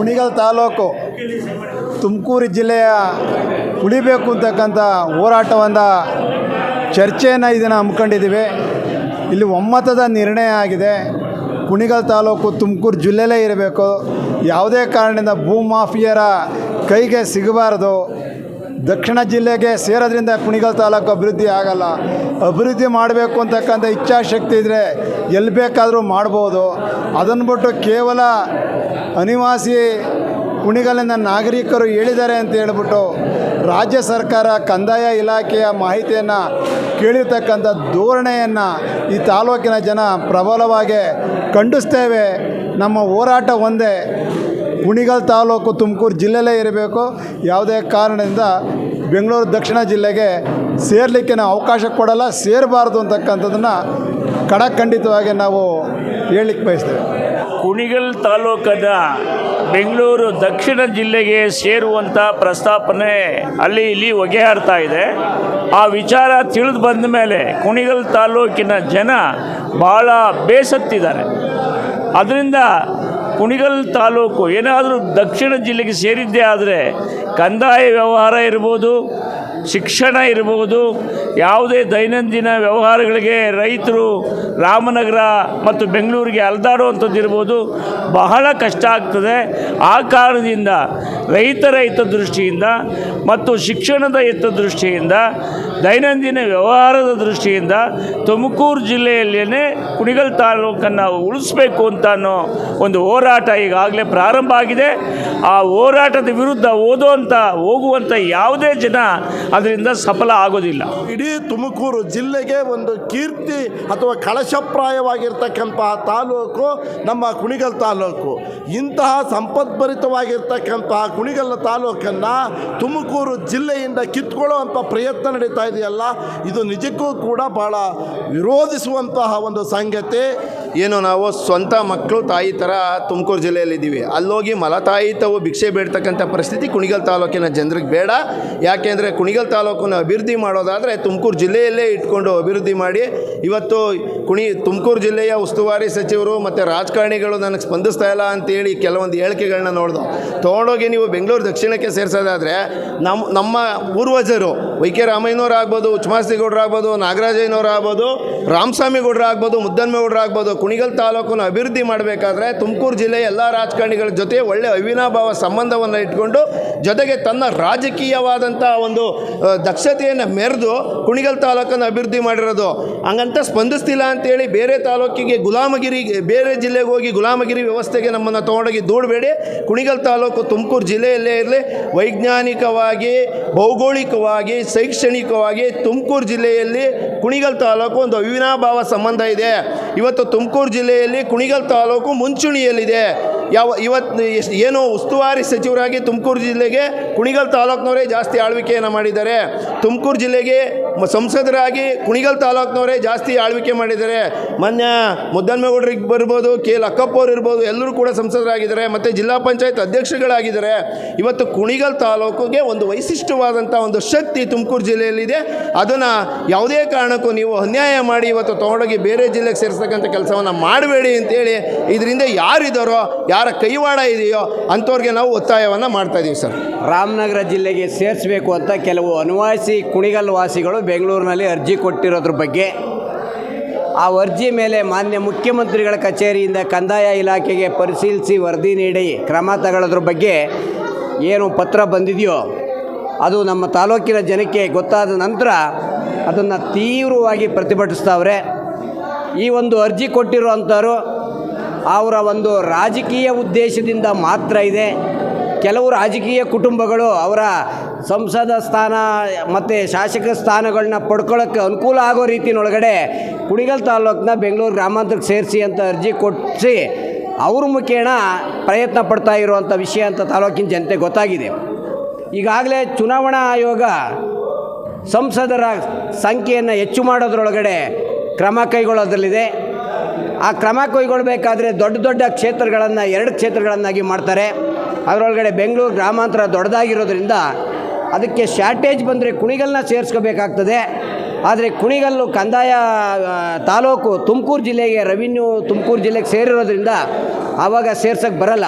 ಕುಣಿಗಲ್ ತಾಲೂಕು ತುಮಕೂರು ಜಿಲ್ಲೆಯ ಉಳಿಬೇಕು ಅಂತಕ್ಕಂಥ ಹೋರಾಟವನ್ನು ಚರ್ಚೆಯನ್ನು ಇದನ್ನು ಹಮ್ಮಿಕೊಂಡಿದ್ದೀವಿ. ಇಲ್ಲಿ ಒಮ್ಮತದ ನಿರ್ಣಯ ಆಗಿದೆ. ಕುಣಿಗಲ್ ತಾಲೂಕು ತುಮಕೂರು ಜಿಲ್ಲೆಯಲ್ಲೇ ಇರಬೇಕು. ಯಾವುದೇ ಕಾರಣದಿಂದ ಭೂಮಾಫಿಯರ ಕೈಗೆ ಸಿಗಬಾರ್ದು. ದಕ್ಷಿಣ ಜಿಲ್ಲೆಗೆ ಸೇರೋದ್ರಿಂದ ಕುಣಿಗಲ್ ತಾಲೂಕು ಅಭಿವೃದ್ಧಿ ಆಗಲ್ಲ. ಅಭಿವೃದ್ಧಿ ಮಾಡಬೇಕು ಅಂತಕ್ಕಂಥ ಇಚ್ಛಾಶಕ್ತಿ ಇದ್ದರೆ ಎಲ್ಲಿ ಬೇಕಾದರೂ ಮಾಡ್ಬೋದು. ಅದನ್ನು ಬಿಟ್ಟು ಕೇವಲ ಅನಿವಾಸಿ ಕುಣಿಗಲಿನ ನಾಗರಿಕರು ಹೇಳಿದ್ದಾರೆ ಅಂತ ಹೇಳ್ಬಿಟ್ಟು ರಾಜ್ಯ ಸರ್ಕಾರ ಕಂದಾಯ ಇಲಾಖೆಯ ಮಾಹಿತಿಯನ್ನು ಕೇಳಿರ್ತಕ್ಕಂಥ ಧೋರಣೆಯನ್ನು ಈ ತಾಲೂಕಿನ ಜನ ಪ್ರಬಲವಾಗಿ ಖಂಡಿಸ್ತೇವೆ. ನಮ್ಮ ಹೋರಾಟ ಒಂದೇ. ಕುಣಿಗಲ್ ತಾಲೂಕು ತುಮಕೂರು ಜಿಲ್ಲೆಯಲ್ಲೇ ಇರಬೇಕು. ಯಾವುದೇ ಕಾರಣದಿಂದ ಬೆಂಗಳೂರು ದಕ್ಷಿಣ ಜಿಲ್ಲೆಗೆ ಸೇರಲಿಕ್ಕೆ ನಾವು ಅವಕಾಶ ಕೊಡಲ್ಲ, ಸೇರಬಾರ್ದು ಅಂತಕ್ಕಂಥದ್ದನ್ನು ಖಡಖಂಡಿತವಾಗಿ ನಾವು ಹೇಳಲಿಕ್ಕೆ ಬಯಸ್ತೇವೆ. ಕುಣಿಗಲ್ ತಾಲೂಕದ ಬೆಂಗಳೂರು ದಕ್ಷಿಣ ಜಿಲ್ಲೆಗೆ ಸೇರುವಂಥ ಪ್ರಸ್ತಾಪನೆ ಅಲ್ಲಿ ಇಲ್ಲಿ ಹೊಗೆಹಾಡ್ತಾ ಇದೆ. ಆ ವಿಚಾರ ತಿಳಿದು ಬಂದ ಮೇಲೆ ಕುಣಿಗಲ್ ತಾಲೂಕಿನ ಜನ ಭಾಳ ಬೇಸತ್ತಿದ್ದಾರೆ. ಅದರಿಂದ ಕುಣಿಗಲ್ ತಾಲೂಕು ಏನಾದರೂ ದಕ್ಷಿಣ ಜಿಲ್ಲೆಗೆ ಸೇರಿದ್ದೇ ಆದರೆ ಕಂದಾಯ ವ್ಯವಹಾರ ಇರ್ಬೋದು. ಶಿಕ್ಷಣ ಇರ್ಬೋದು ಯಾವುದೇ ದೈನಂದಿನ ವ್ಯವಹಾರಗಳಿಗೆ ರೈತರು ರಾಮನಗರ ಮತ್ತು ಬೆಂಗಳೂರಿಗೆ ಅಲ್ದಾಡುವಂಥದ್ದು ಇರ್ಬೋದು ಬಹಳ ಕಷ್ಟ ಆಗ್ತದೆ. ಆ ಕಾರಣದಿಂದ ರೈತರ ಹಿತದೃಷ್ಟಿಯಿಂದ ಮತ್ತು ಶಿಕ್ಷಣದ ಹಿತದೃಷ್ಟಿಯಿಂದ, ದೈನಂದಿನ ವ್ಯವಹಾರದ ದೃಷ್ಟಿಯಿಂದ ತುಮಕೂರು ಜಿಲ್ಲೆಯಲ್ಲೇ ಕುಣಿಗಲ್ ತಾಲೂಕನ್ನು ಉಳಿಸ್ಬೇಕು ಅಂತ ಅನ್ನೋ ಒಂದು ಹೋರಾಟ ಈಗಾಗಲೇ ಪ್ರಾರಂಭ ಆಗಿದೆ. ಆ ಹೋರಾಟದ ವಿರುದ್ಧ ಓದುವಂಥ, ಹೋಗುವಂಥ ಯಾವುದೇ ಜನ ಅದರಿಂದ ಸಫಲ ಆಗೋದಿಲ್ಲ. ಇಡೀ ತುಮಕೂರು ಜಿಲ್ಲೆಗೆ ಒಂದು ಕೀರ್ತಿ ಅಥವಾ ಕಳಶಪ್ರಾಯವಾಗಿರ್ತಕ್ಕಂತಹ ತಾಲೂಕು ನಮ್ಮ ಕುಣಿಗಲ್ ತಾಲೂಕು. ಇಂತಹ ಸಂಪದ್ಭರಿತವಾಗಿರ್ತಕ್ಕಂತಹ ಕುಣಿಗಲ್ ತಾಲೂಕನ್ನು ತುಮಕೂರು ಜಿಲ್ಲೆಯಿಂದ ಕಿತ್ಕೊಳ್ಳುವಂಥ ಪ್ರಯತ್ನ ನಡೀತಾ ಇದೆಯಲ್ಲ, ಇದು ನಿಜಕ್ಕೂ ಕೂಡ ಭಾಳ ವಿರೋಧಿಸುವಂತಹ ಒಂದು ಸಂಗತಿ. ಏನು ನಾವು ಸ್ವಂತ ಮಕ್ಕಳು ತಾಯಿ ಥರ ತುಮಕೂರು ಜಿಲ್ಲೆಯಲ್ಲಿದ್ದೀವಿ. ಅಲ್ಲೋಗಿ ಮಲತಾಯಿ ತಾವು ಭಿಕ್ಷೆ ಬೇಡ್ತಕ್ಕಂಥ ಪರಿಸ್ಥಿತಿ ಕುಣಿಗಲ್ ತಾಲೂಕಿನ ಜನರಿಗೆ ಬೇಡ. ಯಾಕೆಂದರೆ ಕುಣಿಗಲ್ ತಾಲೂಕನ್ನು ಅಭಿವೃದ್ಧಿ ಮಾಡೋದಾದರೆ ತುಮಕೂರು ಜಿಲ್ಲೆಯಲ್ಲೇ ಇಟ್ಕೊಂಡು ಅಭಿವೃದ್ಧಿ ಮಾಡಿ. ಇವತ್ತು ಕುಣಿ ತುಮಕೂರು ಜಿಲ್ಲೆಯ ಉಸ್ತುವಾರಿ ಸಚಿವರು ಮತ್ತು ರಾಜಕಾರಣಿಗಳು ನನಗೆ ಸ್ಪಂದಿಸ್ತಾ ಇಲ್ಲ ಅಂತೇಳಿ ಕೆಲವೊಂದು ಹೇಳಿಕೆಗಳನ್ನ ನೋಡ್ದು. ತೊಗೊಂಡೋಗಿ ನೀವು ಬೆಂಗಳೂರು ದಕ್ಷಿಣಕ್ಕೆ ಸೇರಿಸೋದಾದರೆ ನಮ್ಮ ನಮ್ಮ ಪೂರ್ವಜರು ವೈ ಕೆ ರಾಮಯ್ಯನವ್ರು ಆಗ್ಬೋದು, ಉಚ್ಮಾಸ್ತಿಗೌಡ್ರು ಆಗ್ಬೋದು, ನಾಗರಾಜಯ್ಯನವ್ರು ಆಗ್ಬೋದು ರಾಮಸ್ವಾಮಿ ಗೌಡ್ರು ಆಗ್ಬೋದು ಮುದ್ದನ್ಮೇಗೌಡ್ರು ಆಗ್ಬೋದು ಕುಣಿಗಲ್ ತಾಲೂಕನ್ನು ಅಭಿವೃದ್ಧಿ ಮಾಡಬೇಕಾದ್ರೆ ತುಮಕೂರು ಜಿಲ್ಲೆಯ ಎಲ್ಲ ರಾಜಕಾರಣಿಗಳ ಜೊತೆ ಒಳ್ಳೆ ಅವಿನಾಭಾವ ಸಂಬಂಧವನ್ನು ಇಟ್ಕೊಂಡು ಜೊತೆಗೆ ತನ್ನ ರಾಜಕೀಯವಾದಂಥ ಒಂದು ದಕ್ಷತೆಯನ್ನು ಮೆರೆದು ಕುಣಿಗಲ್ ತಾಲೂಕನ್ನು ಅಭಿವೃದ್ಧಿ ಮಾಡಿರೋದು. ಹಂಗಂತ ಸ್ಪಂದಿಸ್ತಿಲ್ಲ ಅಂತೇಳಿ ಬೇರೆ ತಾಲೂಕಿಗೆ ಗುಲಾಮಗಿರಿ, ಬೇರೆ ಜಿಲ್ಲೆಗೆ ಹೋಗಿ ಗುಲಾಮಗಿರಿ ವ್ಯವಸ್ಥೆಗೆ ನಮ್ಮನ್ನು ತೊಗೊಂಡೋಗಿ ದೂಡಬೇಡಿ. ಕುಣಿಗಲ್ ತಾಲೂಕು ತುಮಕೂರು ಜಿಲ್ಲೆಯಲ್ಲೇ ಇರಲಿ. ವೈಜ್ಞಾನಿಕವಾಗಿ, ಭೌಗೋಳಿಕವಾಗಿ, ಶೈಕ್ಷಣಿಕವಾಗಿ ತುಮಕೂರು ಜಿಲ್ಲೆಯಲ್ಲಿ ಕುಣಿಗಲ್ ತಾಲೂಕು ಒಂದು ಅವಿನಾಭಾವ ಸಂಬಂಧ ಇದೆ. ಇವತ್ತು ತುಮಕೂರು ಜಿಲ್ಲೆಯಲ್ಲಿ ಕುಣಿಗಲ್ ತಾಲೂಕು ಮುಂಚೂಣಿಯಲ್ಲಿದೆ. ಯಾವ ಇವತ್ತು ಎಷ್ಟು ಏನು ಉಸ್ತುವಾರಿ ಸಚಿವರಾಗಿ ತುಮಕೂರು ಜಿಲ್ಲೆಗೆ ಕುಣಿಗಲ್ ತಾಲೂಕಿನವರೇ ಜಾಸ್ತಿ ಆಳ್ವಿಕೆಯನ್ನು ಮಾಡಿದ್ದಾರೆ. ತುಮಕೂರು ಜಿಲ್ಲೆಗೆ ಸಂಸದರಾಗಿ ಕುಣಿಗಲ್ ತಾಲೂಕಿನವರೇ ಜಾಸ್ತಿ ಆಳ್ವಿಕೆ ಮಾಡಿದ್ದಾರೆ. ಮೊನ್ನೆ ಮುದ್ದನ್ಮೇಗೌಡರಿಗೆ ಬರ್ಬೋದು, ಕೆ ಅಕ್ಕಪ್ಪ ಅವ್ರು ಇರ್ಬೋದು, ಎಲ್ಲರೂ ಕೂಡ ಸಂಸದರಾಗಿದ್ದಾರೆ. ಮತ್ತು ಜಿಲ್ಲಾ ಪಂಚಾಯತ್ ಅಧ್ಯಕ್ಷಗಳಾಗಿದ್ದಾರೆ. ಇವತ್ತು ಕುಣಿಗಲ್ ತಾಲೂಕಿಗೆ ಒಂದು ವೈಶಿಷ್ಟ್ಯವಾದಂಥ ಒಂದು ಶಕ್ತಿ ತುಮಕೂರು ಜಿಲ್ಲೆಯಲ್ಲಿದೆ. ಅದನ್ನು ಯಾವುದೇ ಕಾರಣಕ್ಕೂ ನೀವು ಅನ್ಯಾಯ ಮಾಡಿ ಇವತ್ತು ತೊಗೊಂಡೋಗಿ ಬೇರೆ ಜಿಲ್ಲೆಗೆ ಸೇರಿಸ್ತಕ್ಕಂಥ ಕೆಲಸವನ್ನು ಮಾಡಬೇಡಿ ಅಂತೇಳಿ ಇದರಿಂದ ಯಾರಿದ್ದಾರೋ ಯಾರ ಕೈವಾಡ ಇದೆಯೋ ಅಂಥವ್ರಿಗೆ ನಾವು ಒತ್ತಾಯವನ್ನು ಮಾಡ್ತಾ ಇದ್ದೀವಿ ಸರ್. ರಾಮನಗರ ಜಿಲ್ಲೆಗೆ ಸೇರಿಸಬೇಕು ಅಂತ ಕೆಲವು ಅನಿವಾಸಿ ಕುಣಿಗಲ್ ವಾಸಿಗಳು ಬೆಂಗಳೂರಿನಲ್ಲಿ ಅರ್ಜಿ ಕೊಟ್ಟಿರೋದ್ರ ಬಗ್ಗೆ. ಆ ಅರ್ಜಿ ಮೇಲೆ ಮಾನ್ಯ ಮುಖ್ಯಮಂತ್ರಿಗಳ ಕಚೇರಿಯಿಂದ ಕಂದಾಯ ಇಲಾಖೆಗೆ ಪರಿಶೀಲಿಸಿ ವರದಿ ನೀಡಿ ಕ್ರಮ ತಗೊಳ್ಳೋದ್ರ ಬಗ್ಗೆ ಏನು ಪತ್ರ ಬಂದಿದೆಯೋ, ಅದು ನಮ್ಮ ತಾಲೂಕಿನ ಜನಕ್ಕೆ ಗೊತ್ತಾದ ನಂತರ ಅದನ್ನು ತೀವ್ರವಾಗಿ ಪ್ರತಿಭಟಿಸ್ತಾವ್ರೆ. ಈ ಒಂದು ಅರ್ಜಿ ಕೊಟ್ಟಿರುವಂಥವ್ರು ಅವರ ಒಂದು ರಾಜಕೀಯ ಉದ್ದೇಶದಿಂದ ಮಾತ್ರ ಇದೆ. ಕೆಲವು ರಾಜಕೀಯ ಕುಟುಂಬಗಳು ಅವರ ಸಂಸದ ಸ್ಥಾನ ಮತ್ತು ಶಾಸಕ ಸ್ಥಾನಗಳನ್ನ ಪಡ್ಕೊಳ್ಳೋಕ್ಕೆ ಅನುಕೂಲ ಆಗೋ ರೀತಿನೊಳಗಡೆ ಕುಣಿಗಲ್ ತಾಲೂಕನ್ನ ಬೆಂಗಳೂರು ಗ್ರಾಮಾಂತರಕ್ಕೆ ಸೇರಿಸಿ ಅಂತ ಅರ್ಜಿ ಕೊಡಿಸಿ ಅವ್ರ ಮುಖೇನ ಪ್ರಯತ್ನ ಪಡ್ತಾ ಇರುವಂಥ ವಿಷಯ ಅಂತ ತಾಲೂಕಿನ ಜನತೆ ಗೊತ್ತಾಗಿದೆ. ಈಗಾಗಲೇ ಚುನಾವಣಾ ಆಯೋಗ ಸಂಸದರ ಸಂಖ್ಯೆಯನ್ನು ಹೆಚ್ಚು ಮಾಡೋದ್ರೊಳಗಡೆ ಕ್ರಮ ಕೈಗೊಳ್ಳೋದ್ರಲ್ಲಿದೆ. ಆ ಕ್ರಮ ಕೈಗೊಳ್ಳಬೇಕಾದ್ರೆ ದೊಡ್ಡ ದೊಡ್ಡ ಕ್ಷೇತ್ರಗಳನ್ನು ಎರಡು ಕ್ಷೇತ್ರಗಳನ್ನಾಗಿ ಮಾಡ್ತಾರೆ. ಅದರೊಳಗಡೆ ಬೆಂಗಳೂರು ಗ್ರಾಮಾಂತರ ದೊಡ್ಡದಾಗಿರೋದ್ರಿಂದ ಅದಕ್ಕೆ ಶಾರ್ಟೇಜ್ ಬಂದರೆ ಕುಣಿಗಲ್ನ ಸೇರಿಸ್ಕೋಬೇಕಾಗ್ತದೆ. ಆದರೆ ಕುಣಿಗಲ್ಲು ಕಂದಾಯ ತಾಲೂಕು ತುಮಕೂರು ಜಿಲ್ಲೆಗೆ ರೆವಿನ್ಯೂ ತುಮಕೂರು ಜಿಲ್ಲೆಗೆ ಸೇರಿರೋದ್ರಿಂದ ಆವಾಗ ಸೇರ್ಸೋಕ್ಕೆ ಬರಲ್ಲ.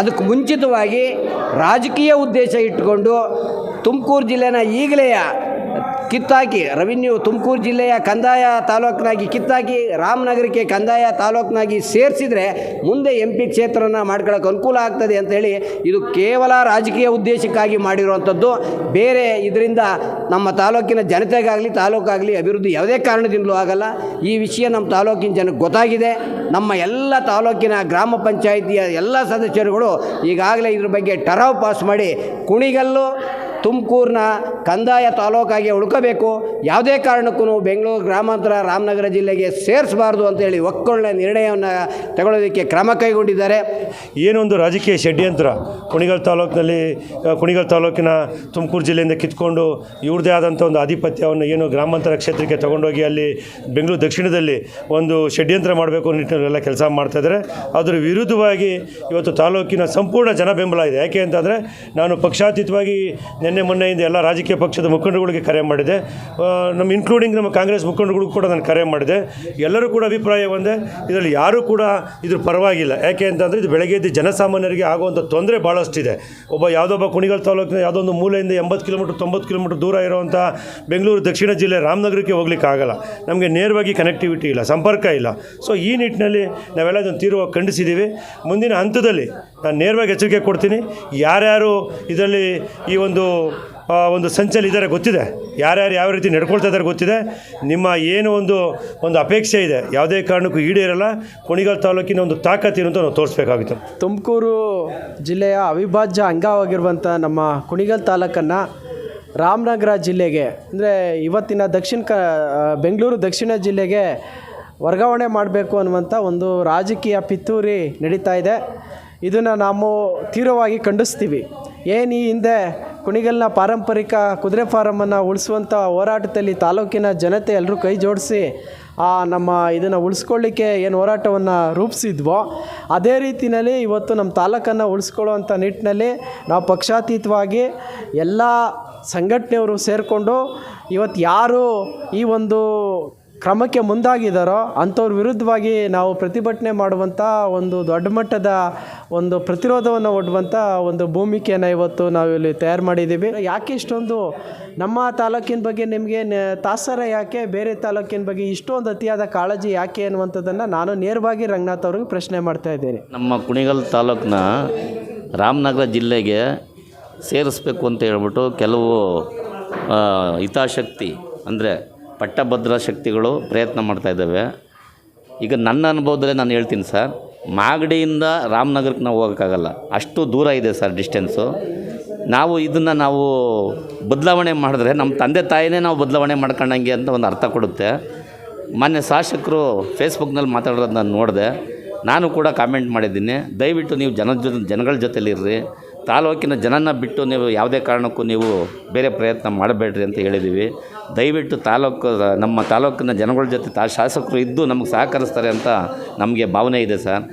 ಅದಕ್ಕೆ ಮುಂಚಿತವಾಗಿ ರಾಜಕೀಯ ಉದ್ದೇಶ ಇಟ್ಟುಕೊಂಡು ತುಮಕೂರು ಜಿಲ್ಲೆನ ಈಗಲೇ ಕಿತ್ತಾಕಿ ರೆವಿನ್ಯೂ ತುಮಕೂರು ಜಿಲ್ಲೆಯ ಕಂದಾಯ ತಾಲೂಕಿನಾಗಿ ಕಿತ್ತಾಕಿ ರಾಮನಗರಕ್ಕೆ ಕಂದಾಯ ತಾಲೂಕಿನಾಗಿ ಸೇರಿಸಿದರೆ ಮುಂದೆ ಎಂ ಪಿ ಕ್ಷೇತ್ರನ ಮಾಡ್ಕೊಳ್ಳೋಕೆ ಅನುಕೂಲ ಆಗ್ತದೆ ಅಂತೇಳಿ ಇದು ಕೇವಲ ರಾಜಕೀಯ ಉದ್ದೇಶಕ್ಕಾಗಿ ಮಾಡಿರುವಂಥದ್ದು. ಬೇರೆ ಇದರಿಂದ ನಮ್ಮ ತಾಲೂಕಿನ ಜನತೆಗಾಗಲಿ, ತಾಲೂಕಾಗಲಿ ಅಭಿವೃದ್ಧಿ ಯಾವುದೇ ಕಾರಣದಿಂದಲೂ ಆಗಲ್ಲ. ಈ ವಿಷಯ ನಮ್ಮ ತಾಲೂಕಿನ ಜನಕ್ಕೆ ಗೊತ್ತಾಗಿದೆ. ನಮ್ಮ ಎಲ್ಲ ತಾಲೂಕಿನ ಗ್ರಾಮ ಪಂಚಾಯಿತಿಯ ಎಲ್ಲ ಸದಸ್ಯರುಗಳು ಈಗಾಗಲೇ ಇದ್ರ ಬಗ್ಗೆ ಟರಾವ್ ಪಾಸ್ ಮಾಡಿ ಕುಣಿಗಲ್ಲು ತುಮಕೂರಿನ ಕಂದಾಯ ತಾಲೂಕಾಗಿ ಉಳ್ಕೋಬೇಕು ಯಾವುದೇ ಕಾರಣಕ್ಕೂ ಬೆಂಗಳೂರು ಗ್ರಾಮಾಂತರ ರಾಮನಗರ ಜಿಲ್ಲೆಗೆ ಸೇರಿಸಬಾರ್ದು ಅಂತೇಳಿ ಒಕ್ಕೊಳ್ಳೆ ನಿರ್ಣಯವನ್ನು ತಗೊಳ್ಳೋದಕ್ಕೆ ಕ್ರಮ ಕೈಗೊಂಡಿದ್ದಾರೆ. ಏನೊಂದು ರಾಜಕೀಯ ಷಡ್ಯಂತ್ರ. ಕುಣಿಗಲ್ ತಾಲೂಕಿನಲ್ಲಿ ಕುಣಿಗಲ್ ತಾಲೂಕಿನ ತುಮಕೂರು ಜಿಲ್ಲೆಯಿಂದ ಕಿತ್ಕೊಂಡು ಇವ್ರದೇ ಆದಂಥ ಒಂದು ಆಧಿಪತ್ಯವನ್ನು ಏನು ಗ್ರಾಮಾಂತರ ಕ್ಷೇತ್ರಕ್ಕೆ ತಗೊಂಡೋಗಿ ಅಲ್ಲಿ ಬೆಂಗಳೂರು ದಕ್ಷಿಣದಲ್ಲಿ ಒಂದು ಷಡ್ಯಂತ್ರ ಮಾಡಬೇಕು ನಿಟ್ಟಿನಲ್ಲೆಲ್ಲ ಕೆಲಸ ಮಾಡ್ತಾಯಿದ್ದಾರೆ ಅದರ ವಿರುದ್ಧವಾಗಿ ಇವತ್ತು ತಾಲೂಕಿನ ಸಂಪೂರ್ಣ ಜನ ಬೆಂಬಲ ಇದೆ. ಯಾಕೆ ಅಂತಂದರೆ ನಾನು ಪಕ್ಷಾತೀತವಾಗಿ ನಿನ್ನೆ ಮೊನ್ನೆಯಿಂದ ಎಲ್ಲ ರಾಜಕೀಯ ಪಕ್ಷದ ಮುಖಂಡಗಳಿಗೆ ಕರೆ ಮಾಡಿದೆ. ನಮ್ಮ ಇನ್ಕ್ಲೂಡಿಂಗ್ ನಮ್ಮ ಕಾಂಗ್ರೆಸ್ ಮುಖಂಡರುಗಳಿಗೂ ಕೂಡ ನಾನು ಕರೆ ಮಾಡಿದೆ. ಎಲ್ಲರೂ ಕೂಡ ಅಭಿಪ್ರಾಯ ಒಂದೇ, ಇದರಲ್ಲಿ ಯಾರೂ ಕೂಡ ಇದ್ರ ಪರವಾಗಿಲ್ಲ. ಯಾಕೆ ಅಂತಂದರೆ ಇದು ಬೆಳಗ್ಗೆ ಎದ್ದು ಜನಸಾಮಾನ್ಯರಿಗೆ ಆಗುವಂಥ ತೊಂದರೆ ಭಾಳಷ್ಟಿದೆ ಒಬ್ಬ ಯಾವುದೊಬ್ಬ ಕುಣಿಗಲ್ ತಾಲೂಕಿನ ಯಾವುದೋ ಒಂದು ಮೂಲೆಯಿಂದ ಎಂಬತ್ತು ಕಿಲೋಮೀಟ್ರ್, ತೊಂಬತ್ತು ಕಿಲೋಮೀಟ್ರ್ ದೂರ ಇರುವಂಥ ಬೆಂಗಳೂರು ದಕ್ಷಿಣ ಜಿಲ್ಲೆ ರಾಮನಗರಕ್ಕೆ ಹೋಗ್ಲಿಕ್ಕೆ ಆಗಲ್ಲ. ನಮಗೆ ನೇರವಾಗಿ ಕನೆಕ್ಟಿವಿಟಿ ಇಲ್ಲ, ಸಂಪರ್ಕ ಇಲ್ಲ. ಸೊ ಈ ನಿಟ್ಟಿನಲ್ಲಿ ನಾವೆಲ್ಲ ಇದನ್ನು ತೀರ್ವ ಖಂಡಿಸಿದ್ದೀವಿ ಮುಂದಿನ ಹಂತದಲ್ಲಿ ನಾನು ನೇರವಾಗಿ ಎಚ್ಚರಿಕೆ ಕೊಡ್ತೀನಿ. ಯಾರ್ಯಾರು ಇದರಲ್ಲಿ ಈ ಒಂದು ಒಂದು ಸಂಚಲ ಇದ್ದಾರೆ ಗೊತ್ತಿದೆ. ಯಾರ್ಯಾರು ಯಾವ ರೀತಿ ನಡ್ಕೊಳ್ತಾ ಇದ್ದಾರೆ ಗೊತ್ತಿದೆ. ನಿಮ್ಮ ಏನು ಒಂದು ಒಂದು ಅಪೇಕ್ಷೆ ಇದೆ. ಯಾವುದೇ ಕಾರಣಕ್ಕೂ ಈಡೇರಲ್ಲ. ಕುಣಿಗಲ್ ತಾಲೂಕಿನ ಒಂದು ತಾಕತ್ತೇನು ಅಂತ ನಾವು ತೋರಿಸ್ಬೇಕಾಗಿತ್ತು. ತುಮಕೂರು ಜಿಲ್ಲೆಯ ಅವಿಭಾಜ್ಯ ಅಂಗವಾಗಿರುವಂಥ ನಮ್ಮ ಕುಣಿಗಲ್ ತಾಲೂಕನ್ನು ರಾಮನಗರ ಜಿಲ್ಲೆಗೆ, ಅಂದರೆ ಇವತ್ತಿನ ದಕ್ಷಿಣ ಕ ಬೆಂಗಳೂರು ದಕ್ಷಿಣ ಜಿಲ್ಲೆಗೆ ವರ್ಗಾವಣೆ ಮಾಡಬೇಕು ಅನ್ನುವಂಥ ಒಂದು ರಾಜಕೀಯ ಪಿತೂರಿ ನಡೀತಾ ಇದೆ. ಇದನ್ನು ನಾವು ತೀವ್ರವಾಗಿ ಖಂಡಿಸ್ತೀವಿ. ಏನು ಈ ಹಿಂದೆ ಕುಣಿಗಲ್ನ ಪಾರಂಪರಿಕ ಕುದುರೆ ಫಾರಮನ್ನು ಉಳಿಸುವಂಥ ಹೋರಾಟದಲ್ಲಿ ತಾಲೂಕಿನ ಜನತೆ ಎಲ್ಲರೂ ಕೈ ಜೋಡಿಸಿ, ಆ ನಮ್ಮ ಇದನ್ನು ಉಳಿಸ್ಕೊಳ್ಳಿಕ್ಕೆ ಏನು ಹೋರಾಟವನ್ನು ರೂಪಿಸಿದ್ವೋ, ಅದೇ ರೀತಿಯಲ್ಲಿ ಇವತ್ತು ನಮ್ಮ ತಾಲೂಕನ್ನು ಉಳಿಸ್ಕೊಳ್ಳುವಂಥ ನಿಟ್ಟಿನಲ್ಲಿ ನಾವು ಪಕ್ಷಾತೀತವಾಗಿ ಎಲ್ಲ ಸಂಘಟನೆಯವರು ಸೇರಿಕೊಂಡು ಇವತ್ತು ಯಾರು ಈ ಒಂದು ಕ್ರಮಕ್ಕೆ ಮುಂದಾಗಿದ್ದಾರೋ ಅಂಥವ್ರ ವಿರುದ್ಧವಾಗಿ ನಾವು ಪ್ರತಿಭಟನೆ ಮಾಡುವಂಥ ಒಂದು ದೊಡ್ಡ ಮಟ್ಟದ ಒಂದು ಪ್ರತಿರೋಧವನ್ನು ಒಡ್ಡುವಂಥ ಒಂದು ಭೂಮಿಕೆಯನ್ನು ಇವತ್ತು ನಾವು ಇಲ್ಲಿ ತಯಾರು ಮಾಡಿದ್ದೀವಿ. ಯಾಕೆ ಇಷ್ಟೊಂದು ನಮ್ಮ ತಾಲೂಕಿನ ಬಗ್ಗೆ ನಿಮಗೆ ತಾಸರ ಯಾಕೆ, ಬೇರೆ ತಾಲೂಕಿನ ಬಗ್ಗೆ ಇಷ್ಟೊಂದು ಅತಿಯಾದ ಕಾಳಜಿ ಯಾಕೆ ಅನ್ನುವಂಥದ್ದನ್ನು ನಾನು ನೇರವಾಗಿ ರಂಗನಾಥ್ ಅವ್ರಿಗೆ ಪ್ರಶ್ನೆ ಮಾಡ್ತಾ ಇದ್ದೀನಿ. ನಮ್ಮ ಕುಣಿಗಲ್ ತಾಲೂಕಿನ ರಾಮನಗರ ಜಿಲ್ಲೆಗೆ ಸೇರಿಸ್ಬೇಕು ಅಂತ ಹೇಳ್ಬಿಟ್ಟು ಕೆಲವು ಹಿತಾಶಕ್ತಿ ಅಂದರೆ ಪಟ್ಟಭದ್ರ ಶಕ್ತಿಗಳು ಪ್ರಯತ್ನ ಮಾಡ್ತಾ ಇದ್ದಾವೆ. ಈಗ ನನ್ನ ಅನುಭವದಲ್ಲೇ ನಾನು ಹೇಳ್ತೀನಿ ಸರ್, ಮಾಗಡಿಯಿಂದ ರಾಮನಗರಕ್ಕೆ ನಾವು ಹೋಗೋಕ್ಕಾಗಲ್ಲ. ಅಷ್ಟು ದೂರ ಇದೆ ಸರ್ ಡಿಸ್ಟೆನ್ಸು ನಾವು ಇದನ್ನು ನಾವು ಬದಲಾವಣೆ ಮಾಡಿದ್ರೆ ನಮ್ಮ ತಂದೆ ತಾಯಿನೇ ನಾವು ಬದಲಾವಣೆ ಮಾಡ್ಕೊಂಡಂಗೆ ಅಂತ ಒಂದು ಅರ್ಥ ಕೊಡುತ್ತೆ. ಮೊನ್ನೆ ಶಾಸಕರು ಫೇಸ್ಬುಕ್ನಲ್ಲಿ ಮಾತಾಡೋದನ್ನ ನಾನು ನೋಡಿದೆ, ನಾನು ಕೂಡ ಕಾಮೆಂಟ್ ಮಾಡಿದ್ದೀನಿ. ದಯವಿಟ್ಟು ನೀವು ಜನ ಜೊತೆ ಜನಗಳ ಜೊತೆಲಿರ್ರಿ. ತಾಲೂಕಿನ ಜನನ ಬಿಟ್ಟು ನೀವು ಯಾವುದೇ ಕಾರಣಕ್ಕೂ ನೀವು ಬೇರೆ ಪ್ರಯತ್ನ ಮಾಡಬೇಡ್ರಿ ಅಂತ ಹೇಳಿದ್ದೀವಿ. ದಯವಿಟ್ಟು ತಾಲೂಕು, ನಮ್ಮ ತಾಲೂಕಿನ ಜನಗಳ ಜೊತೆ ತಾ, ಶಾಸಕರು ಇದ್ದು ನಮಗೆ ಸಹಕರಿಸ್ತಾರೆ ಅಂತ ನಮಗೆ ಭಾವನೆ ಇದೆ ಸರ್.